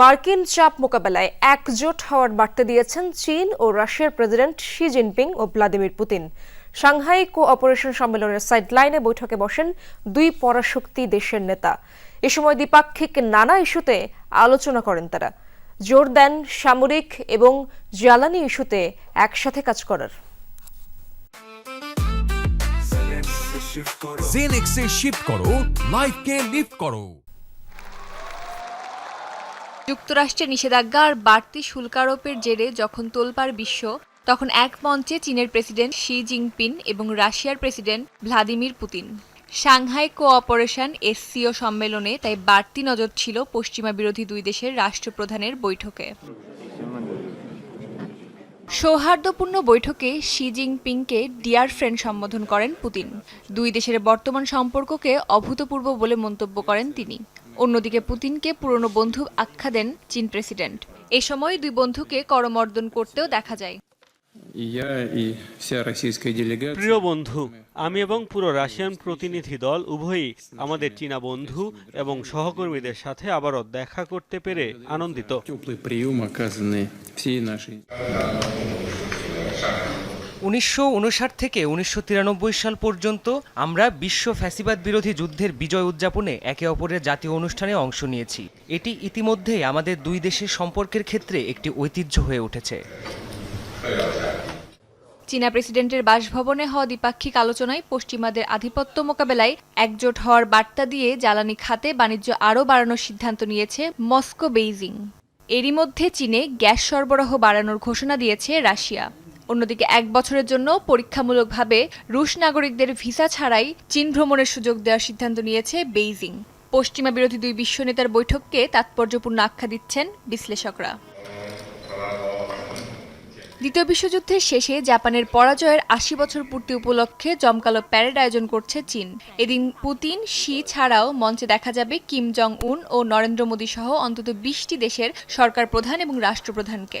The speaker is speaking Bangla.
মার্কিন চাপ মোকাবেলায় একজোট হওয়ার বার্তা দিয়েছেন চীন ও রাশিয়ার প্রেসিডেন্ট শি জিনপিং ও Vladimir Putin. Shanghai cooperation সম্মেলনের সাইডলাইনে বৈঠকে বসেন দুই পরাশক্তি দেশের নেতা। এ সময় দ্বিপাক্ষিক নানা ইস্যুতে আলোচনা করেন তারা। জোর দেন সামরিক এবং জ্বালানি ইস্যুতে একসাথে কাজ করার। জেনেক্সে শিফট করো। লাইফকে লিফট করো। যুক্তরাষ্ট্রের নিষেধাজ্ঞা আর বাড়তি শুল্ক আরোপের জেরে যখন তোলপাড় বিশ্ব, তখন এক মঞ্চে চীনের প্রেসিডেন্ট শি জিনপিং এবং রাশিয়ার president Vladimir Putin. Shanghai cooperation SCO সম্মেলনে তাই বাড়তি নজর ছিল পশ্চিমা বিরোধী দুই দেশের রাষ্ট্রপ্রধানের বৈঠকে। সৌহার্দ্যপূর্ণ বৈঠকে শি জিনপিংকে ডিয়ার ফ্রেন্ড সম্বোধন করেন পুতিন। দুই দেশের বর্তমান সম্পর্ককে অভূতপূর্ব বলে মন্তব্য করেন তিনি। অন্যদিকে পুতিনকে পুরনো বন্ধু আখ্যা দেন চীন প্রেসিডেন্ট। এ সময় দুই বন্ধুকে করমর্দন করতেও দেখা যায়। প্রিয় বন্ধু আমি এবং পুরো রাশিয়ান প্রতিনিধি দল উভয়ই আমাদের চীনা বন্ধু এবং সহকর্মীদের সাথে আবারও দেখা করতে পেরে আনন্দিত। উনিশশো উনষাট থেকে উনিশশো তিরানব্বই সাল পর্যন্ত আমরা বিশ্ব ফ্যাসিবাদ বিরোধী যুদ্ধের বিজয় উদযাপনে একে অপরের জাতীয় অনুষ্ঠানে অংশ নিয়েছি। এটি ইতিমধ্যেই আমাদের দুই দেশের সম্পর্কের ক্ষেত্রে একটি ঐতিহ্য হয়ে উঠেছে। চীনা প্রেসিডেন্টের বাসভবনে হওয়া দ্বিপাক্ষিক আলোচনায় পশ্চিমাদের আধিপত্য মোকাবেলায় একজোট হওয়ার বার্তা দিয়ে জ্বালানি খাতে বাণিজ্য আরও বাড়ানোর সিদ্ধান্ত নিয়েছে মস্কো বেইজিং এরই মধ্যে চীনে গ্যাস সরবরাহ বাড়ানোর ঘোষণা দিয়েছে রাশিয়া। অন্যদিকে এক বছরের জন্য পরীক্ষামূলকভাবে রুশ নাগরিকদের ভিসা ছাড়াই চীন ভ্রমণের সুযোগ দেওয়ার সিদ্ধান্ত নিয়েছে বেইজিং। পশ্চিমা বিরোধী দুই বিশ্ব নেতার বৈঠককে তাৎপর্যপূর্ণ আখ্যা দিচ্ছেন বিশ্লেষকরা। দ্বিতীয় বিশ্বযুদ্ধের শেষে জাপানের পরাজয়ের আশি বছর পূর্তি উপলক্ষে জমকালো প্যারেড আয়োজন করছে চীন। এদিন পুতিন, শি ছাড়াও মঞ্চে দেখা যাবে কিম জং উন ও নরেন্দ্র মোদী সহ অন্তত বিশটি দেশের সরকার প্রধান এবং রাষ্ট্রপ্রধানকে।